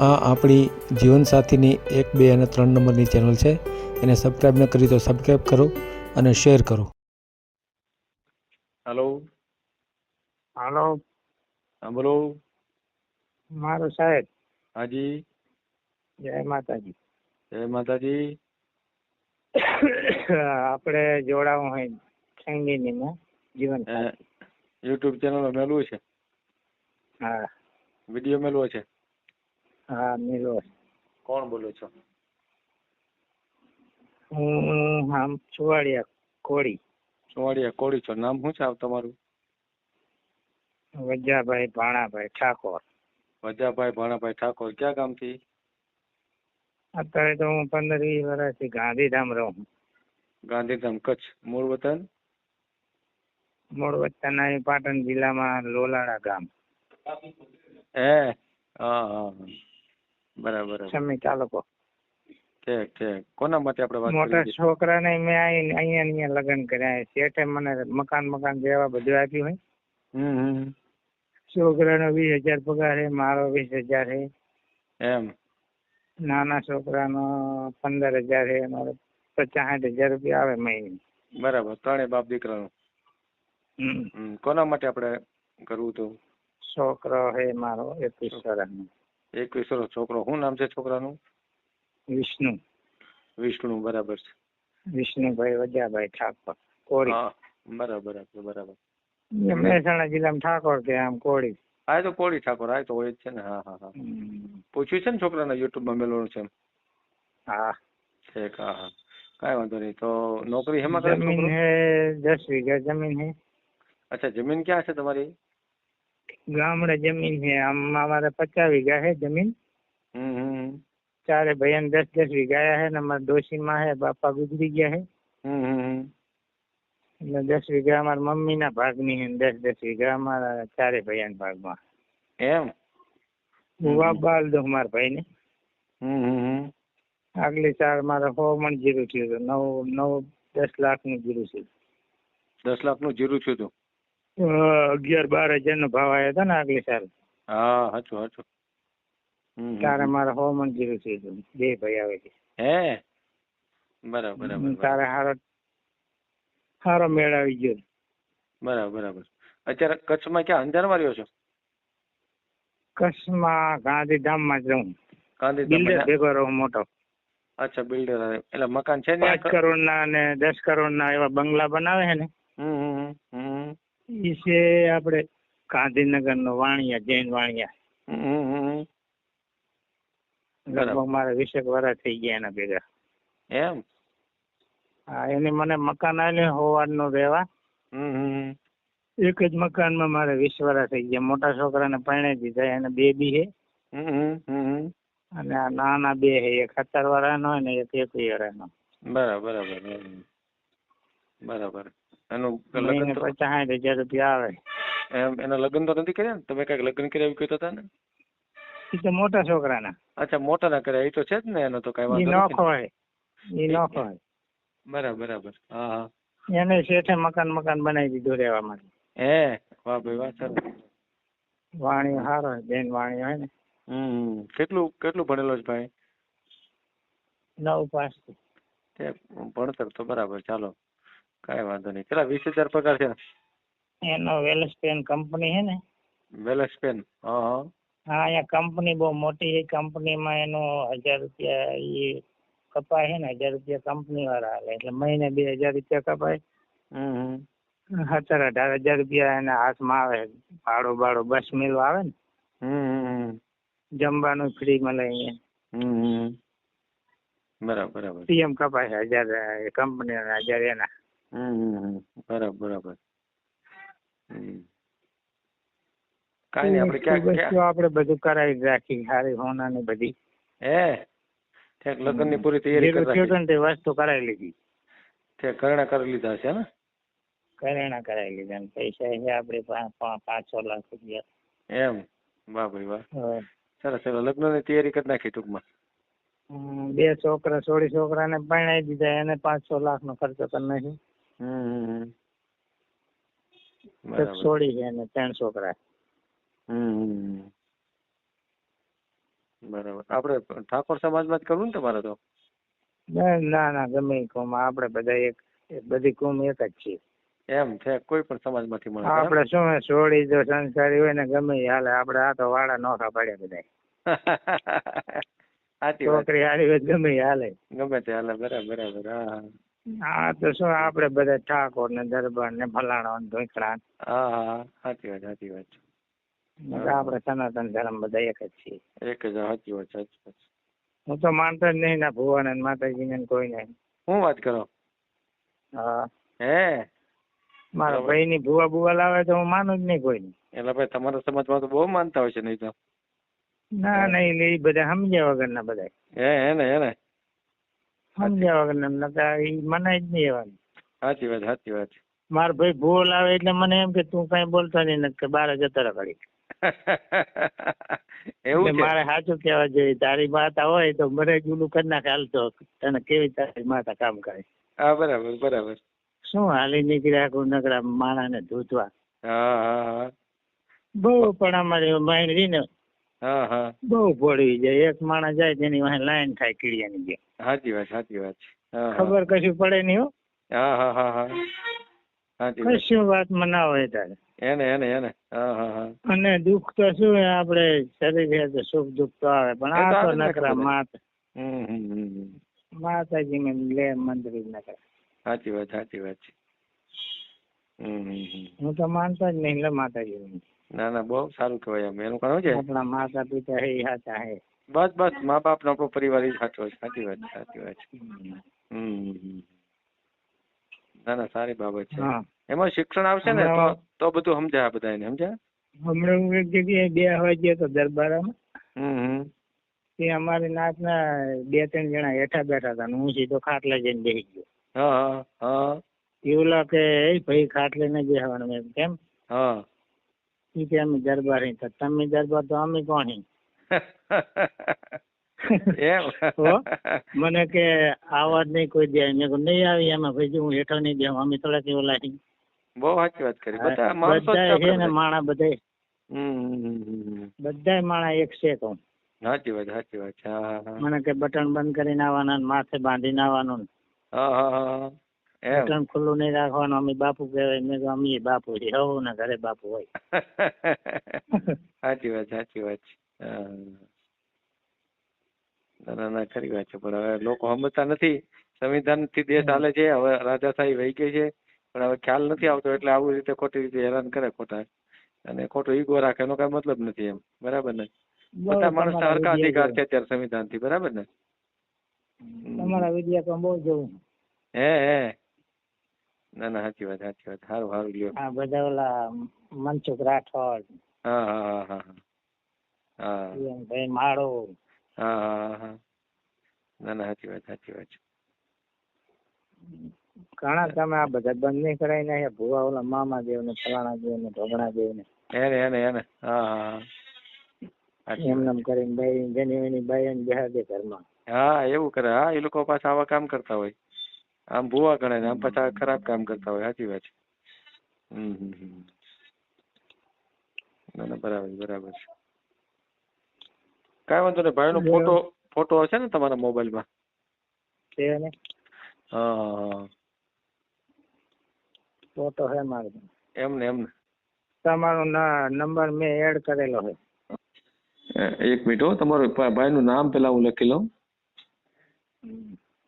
આ આપણી જીવનસાથીની એક બે અને ત્રણ નંબરની ચેનલ છે. એને સબસ્ક્રાઈબ ન કરી તો સબસ્ક્રાઈબ કરો અને શેર કરો. હલો હાલો હા બોલો. મારો સાહેબ. હાજી જય માતાજી. જય માતાજી. આપણે જોડાવું હોય સંગીનીમાં જીવન યુટ્યુબ ચેનલ મેલવું છે? હા. વીડિયો મેલવો છે? હા મિલો. કોણ બોલો છો? હું આમ સુવાડિયા કોળી. સુવાડિયા કોળી છો. નામ શું છે આપ તમારું? વજાભાઈ ભાણાભાઈ ઠાકોર. વજાભાઈ ભાણાભાઈ ઠાકોર. ક્યાં ગામથી? અત્યારે તો હું પંદર વીસ વર્ષથી ગાંધીધામ રહું ગાંધીધામ કચ્છ. મૂળ વતન? મૂળ વતન પાટણ જિલ્લામાં લોલાડા ગામ. હા? હા હા. બરાબર બરાબર. સમી તાલુકો ઠીક ઠીક. કોના માટે આપણે વાત મોટા છોકરાને મેં અહીંયા અહીંયા લગ્ન કર્યા શેઠે મને મકાન મકાન જેવા બધું આપ્યું હોય હમ છોકરાનો વીસ હજાર પગાર હે મારો વીસ હજાર હે. એમ. નાના છોકરાનો પંદર હજાર હે મારો પચાસ હજાર રૂપિયા આવે મહિને. બરાબર ત્રણેય બાપ દીકરાનું. કોના માટે આપણે કરવું તો છોકરો હે મારો એકવીસ વર્ષનો. એકવીસ વર્ષ છોકરો. શું નામ છે છોકરાનું? વિષ્ણુ. વિષ્ણુ બરાબર છે. વિષ્ણુભાઈ વજાભાઈ ઠાકોર. કોળી. બરાબર બરાબર. મહેસાણા જિલ્લામાં ઠાકોર કે આમ કોળી. હા તો કોળી ઠાકોર હા તો હોય જ છે ને હા હા હા. પૂછ્યું છે ને છોકરાને યુટ્યુબમાં મેળવણું છે હા. છે હા હા. કાંઈ વાંધો નહીં. તો નોકરી હેમાં કરે જમીન હે દસ વીઘા જમીન હે. અચ્છા જમીન ક્યાં છે તમારી? ગામડે જમીન છે. આમ અમારે પચાસ વીઘા છે જમીન. ચારે ભાઈ દસ દસ વીઘા છે ને ડોશી માં છે બાપા ગુજરી ગયા છે. એટલે દસ વીઘા અમારા મમ્મીના ભાગની છે ને દસ દસ વીઘા અમારા ચારે ભાઈ ભાગમાં એમ? ભૂવા બાલ દો મારા ભાઈ ને આગલી ચાર મારે સો મણ જીરું થયું હતું. નવ નવ દસ લાખનું જીરું છે દસ લાખનું જીરું થયું હતું. અગિયાર બાર હજાર નો ભાવ આવ્યો હતો ને આગલી સાલ. હા હાચું હાચું. તારે. મારે મણ જીરું થયું બે ભાઈ આવે છે. હે? બરાબર બરાબર તારે હારો સારો મેળ આવી ગયો. બરાબર બરાબર. અત્યારે કચ્છમાં ક્યાં અંજારમાં રહ્યો છો? કચ્છમાં ગાંધીધામમાં જ રહું. ગાંધીધામ ભેગો રહું મોટો. અચ્છા બિલ્ડર એટલે મકાન છે ને પાંચ કરોડના અને દસ કરોડના એવા બંગલા બનાવે છે ને. હમ હમ. છે આપણે ગાંધીનગરનો વાણિયા જૈન વાણિયા. લગભગ મારે વીસેક વર્ષ થઈ ગયા એના ભેગા. એમ? હા એને મને મકાન આલ્યું હોવારનું રહેવા. હમ હમ એક જ મકાનમાં મારે વીસ વર્ષ થઈ ગયા. મોટા છોકરાને પરણે દીધા એને બે બી છે અને આ નાના બે છે એક સત્તર વર્ષનો હોય ને એક એકવીસ વર્ષનો બરાબર બરાબર બરાબર. એનું લગ્ન તો પચાસ સાઠ હજાર રૂપિયા આવે. એમ એના લગ્ન તો નથી કર્યા ને? તમે કંઈક લગ્ન કર્યા એવું કહેતા હતા ને? એ તો મોટા છોકરાના. અચ્છા મોટા ના કર્યા. એ તો છે જ ને એનો તો કઈ વાંધો નોખો હોય એ નોખો હોય બરાબર બરાબર. હા હા. એને શેઠે મકાન મકાન બનાવી દીધું રહેવા માટે. હે? વાહ ભાઈ વાહ સરસ વાણી સારો હોય બેન વાણી હોય ને? હમ હમ. કેટલું કેટલું ભણેલો છે ભાઈ? નવ પાસ. ભણતર તો બરાબર ચાલો. કાંઈ વાંધો નહીં. કેટલા? વીસ હજાર પગાર છે એનો વેલસ્પેન કંપની છે ને? વેલેક્સ પેન હા હા. હા અહીંયા કંપની બહુ મોટી છે. કંપનીમાં એનો હજાર રૂપિયા એ કપાય છે ને? હજાર રૂપિયા કંપની વાળા હાલે. એટલે મહિને બે હજાર રૂપિયા કપાય. સત્તર અઢાર હજાર રૂપિયા એના હાથમાં આવે. ભાડો ભાડો બસ મિલ આવે ને? હમ હમ હમ. જમવાનું ફ્રી મળે અહીંયા. બરાબર બરાબર. પીએમ કપાય છે. હજાર એ કંપની હજાર એના. હમ. બરાબર બરાબર. કાંઈ નહીં આપણે ક્યાં ક્યાં આપણે બધું કરાવી રાખી સારી હોનાની બધી. હે? ઠેક લગ્નની પૂરી તૈયારી કરી રાખી. તે વસ્તુ કરાવી લીધી. ઠેક કરણા કરી લીધા છે ને? કરેણા કરાવી લીધા ને પૈસા છે આપણે પાંચ છ લાખ રૂપિયા. એમ? વાહ ભાઈ વાહ સરસ સરસ. લગ્નની તૈયારી કરી નાખી ટૂંકમાં. બે છોકરા સોળી છોકરાને પરણાવી દીધા એને પાંચ છ લાખ નો ખર્ચો કરી નાખ્યો. હમ છે ત્રણ છોકરા. બરાબર. આપણે ઠાકોર સમાજમાં જ કરવું ને તમારે તો? ના ના ના ગમે કોમ. આપણે બધા એક બધી કોમ એક જ છે એમ છે? કોઈ પણ સમાજમાંથી મળે? આપણે શું સોળી જો સંસારી હોય ને ગમે હાલે આપણે આ તો વાળા નોખા પડ્યા બધા છોકરી હારી હોય ગમે હાલે. ગમે તે હાલે બરાબર બરાબર હા. આ તો શું આપણે બધા ઠાકોર ને દરબાર ને ફલાણો ને ઢોકળા હા હા હા સાચી વાત સાચી વાત. આપડે આપણે સનાતન ધર્મ બધા એક જ છીએ. એક જ સાચી વાત સાચી વાત. હું તો માનતો જ નહીં ના ભુવાને ને માતાજી ને કોઈને. શું વાત કરો? હા. હે? મારા ભાઈ ની ભુવા ભુવા લાવે તો હું માનું જ નહીં કોઈને. એટલે ભાઈ તમારા સમાજમાં તો બહુ માનતા હોય છે નહીં તો? ના નહીં એ બધા સમજ્યા વગર ના બધા હે હે ને હે ને. સમજ્યા નકર ઈ મનાય જ નહીં એવાની. સાચી વાત સાચી વાત. મારો ભાઈ ભૂલ આવે એટલે મને એમ કે તું કઈ બોલતો નહીં કે બાર જતા રખડી એવું મારે સાચું કહેવા જોઈએ તારી માતા હોય તો મને જુલું કરી નાખે હાલતો તને કેવી તારી માતા કામ કરે? હા બરાબર બરાબર. શું હાલી નીકળ્યા કોઈ નકડા માણા ને ધૂતવા બહુ પણ અમારી માઇન્ડ રહી ને બહુ ભોળવી જાય. એક માણસ જાય તેની વાહે લાઈન થાય કીડિયાની જે સાચી વાત સાચી વાત. ખબર કશું પડે નહીં હો. હા હા હા હા. સાચી વાત. કશું ના હોય તારે. એને એને એને. હા હા હા. અને દુઃખ તો શું આપડે આપણે શરીર છે તો સુખ દુઃખ તો આવે પણ આ તો નકરા માત. માતાજી. માતાજીને લે મંત્રી નકરા. સાચી વાત સાચી વાત છે. હું તો માનતા જ નહીં લે માતાજી ના ના બહુ સારું કહેવાય એમ. એનું કારણ છે આપણા માતા પિતા એ સાચા હે બસ બસ મા બાપ નો આપણો પરિવાર એ સાચો છે સાચી વાત સાચી વાત. છે હમ. ના ના સારી બાબત છે. એમાં શિક્ષણ આવશે ને તો તો બધું સમજાય બધાને સમજાય? હમણાં હું એક જગ્યાએ બે હવા ગયો તો દરબારામાં. હમ તે અમારી નાતના બે ત્રણ જણા હેઠા બેઠા હતા હું સીધો ખાટલા જઈને બેસી ગયો. હા હા એવું લાગે ભાઈ ખાટલે ને બેસવાનું એમ કેમ? હા. તો તમે દરબાર તો અમે કોણ. હી? એમ મને કે આવાજ નહીં કોઈ દે. મેં કહું નહીં આવી એમાં ભાઈ હું હેઠો નહીં બેહું અમે થોડા કેવું લાગી. બહુ સાચી વાત કરી. બધા બધા છે ને. માણા બધા. બધા માણા એક છે કહું સાચી વાત સાચી વાત. મને કે બટન બંધ કરીને આવવાના ને માથે બાંધીને આવવાનું હા હા. બટન ખુલ્લું નહીં રાખવાનું. અમે બાપુ કહેવાય. મેં અમે બાપુ છે. હવ ના ઘરે બાપુ હોય. સાચી વાત સાચી વાત છે. ના ના ના ખરી વાત છે. પણ હવે લોકો સમજતા નથી. સંવિધાનથી દેશ હાલે છે. હવે રાજાશાહી વહી ગઈ છે. પણ હવે ખ્યાલ નથી આવતો એટલે આવું રીતે ખોટી રીતે હેરાન કરે ખોટા. અને ખોટો ઈગો રાખે એનો કઈ મતલબ નથી એમ. બરાબર ને? બધા માણસ તમારા અધિકાર છે. અત્યારે સંવિધાનથી બરાબર ને? તમારા વિદ્યા તો બહુ જોવું. હે હે. ના ના સાચી વાત સાચી વાત. સારું સારું લ્યો. આ બધા ઓલા મનસુખ રાઠોડ હા હા હા હા ભાઈ માળો. હા હા હા ના ના સાચી વાત સાચી વાત. ઘણા તમે આ બધા બંધ નહીં કરાવી નાખ્યા ભુવા ઓલા મામા દેવ ને ફલાણા દેવ ને ઢોગણા દેવ ને એને એને એને. હા હા. એમને કરીને બાઈ જેની એની બાઈ ને ઘરમાં. હા એવું કરે. હા એ લોકો પાછા આવા કામ કરતા હોય. આમ ભૂવા ગણે છે આમ પાછા ખરાબ કામ કરતા હોય સાચી વાત છે. હમ. ના ના બરાબર બરાબર છે. કાંઈ વાંધો નહીં ભાઈનો ફોટો ફોટો હશે ને તમારા મોબાઈલમાં? છે ને. હા. ફોટો હે મારો. એમને એમને. તમારો ના નંબર મેં એડ કરેલો છે. એક મિનિટ હો તમારો ભાઈનું નામ પેલા હું લખી લઉં.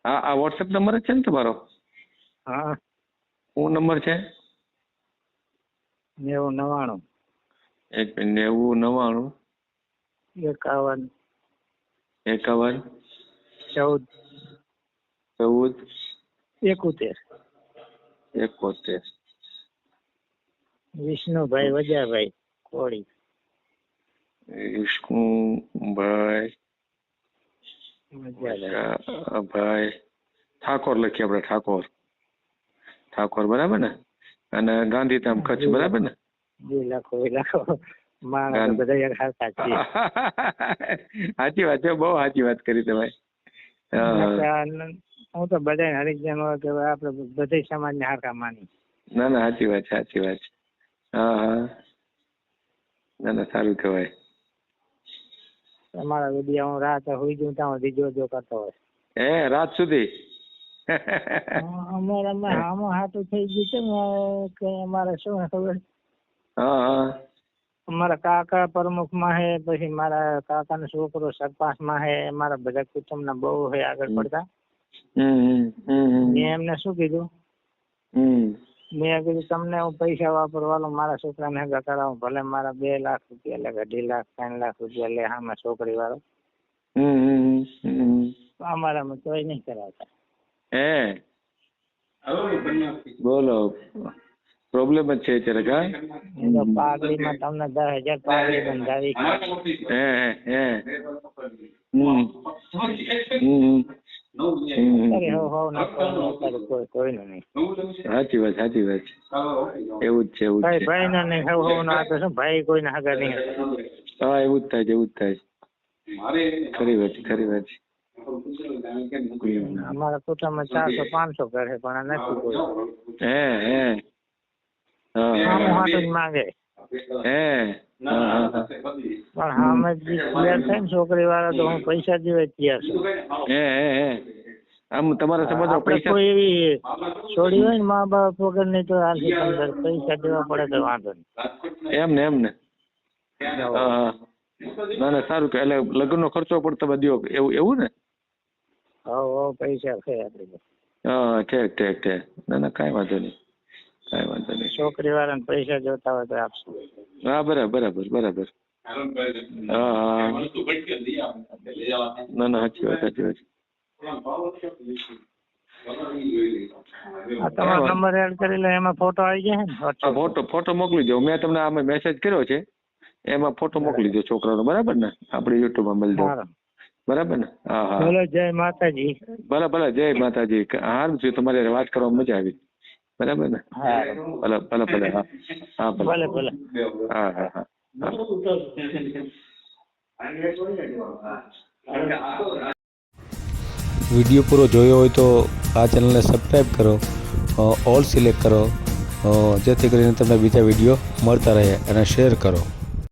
આ આ વોટ્સએપ નંબર જ છે ને તમારો? હા. શું નંબર છે? નેવું નવાણું. એક નેવું નવ્વાણું એકાવન. એકાવન. ચૌદ. ચૌદ. એકોતેર. એકોતેર. વિષ્ણુભાઈ વજાભાઈ કોળી. વિષ્ણુભાઈ ભાઈ ઠાકોર લખીએ આપણે ઠાકોર. ઠાકોર બરાબર ને? અને ગાંધીધામ કચ્છ બરાબર ને? લાખો લાખો. સાચી વાત છે બહુ સાચી વાત કરી તમે. હા. હું તો બધા હરિજન હોય કે આપણે બધા સમાજ ને હારકા માની ના ના સાચી વાત છે સાચી વાત છે. હા હા. ના ના સારું કહેવાય. તમારા વીડિયો હું રાત હોઈ જઉં ત્યાં સુધી જોજો કરતો હોય. હે રાત સુધી? અમારે અમે આમાં હાથું થઈ ગયું છે ને કે અમારે શું ખબર? હા હા. મારા કાકા પ્રમુખમાં છે પછી મારા કાકા નો છોકરો સરપંચમાં હે મારા બધા કુટુંબના બહુ હે આગળ પડતા. હમ હમ હમ હમ. મેં એમને શું કીધું? હમ. મેં કીધું તમને હું પૈસા વાપરવાનું મારા છોકરાને હગા કરાવું ભલે મારા બે લાખ રૂપિયા લે અઢી લાખ ત્રણ લાખ રૂપિયા લે સામે છોકરી વાળો અમારામાં તોય નહીં કરાવતા. હે? બોલો. પ્રોબ્લેમ જ છે અત્યારે કા એ તો પાઘડીમાં તમને દસ હજાર પાઘડી બંધાવી હે હે હમ હમ હમ અરે હો હો અત્યારે કોઈ કોઈનું નહીં સાચી વાત સાચી વાત છે એવું જ છે એવું જ ભાઈ છે ભાઈ નો નહીં હવ હવ નો આ તો શું ભાઈ કોઈને હગા નહીં હા એવું જ થાય છે એવું જ થાય છે ખરી વાત છે ખરી વાત છે અમારા કુટુંબમાં ચારસો પાંચસો ઘર છે પણ આ નથી કોઈ હે હે હા. આમ હાટું જ માંગે. હે. પણ સામે તૈયાર થાય ને છોકરી વાળા તો હું પૈસા દેવા તૈયાર છું. હે હે હે. આમ તમારા પૈસા કોઈ એવી છોડી હોય ને મા બાપ વગરની તો આર્થિક પૈસા દેવા પડે તો વાંધો નહીં. એમ ને એમ ને. ના ના સારું કે એટલે લગ્નનો ખર્ચો પણ તમે દો એવું એવું ને? હા પૈસા છે આપણી. હા ઠીક ઠીક ઠીક. ના ના કાંઈ વાંધો નહીં. કાંઈ વાંધો નહીં. છોકરી વાળાને પૈસા જોતા હોય તો આપશું. હા બરાબર બરાબર બરાબર. હા હા. ના ના સાચી વાત સાચી વાત. તમારો નંબર એડ કરી લો એમાં ફોટો આવી જાય ને? ફોટો ફોટો મોકલી દો. મેં તમને આમાં મેસેજ કર્યો છે. એમાં ફોટો મોકલી દો છોકરાનો. બરાબર ને? આપણી યુટ્યુબમાં મળી દો બરાબર ને? હા હા. ભલે જય માતાજી. ભલે ભલે જય માતાજી. હારું છે. તમારી વાત કરવામાં મજા આવી. બરાબર ને. ભલે ભલે ભલે હા. હા ભલે. ભલે ભલે. હા હા હા. વીડિયો પૂરો જોયો હોય તો આ ચેનલને સબસ્ક્રાઈબ કરો ઓલ સિલેક્ટ કરો જેથી કરીને તમને બીજા વીડિયો મળતા રહે અને શેર કરો.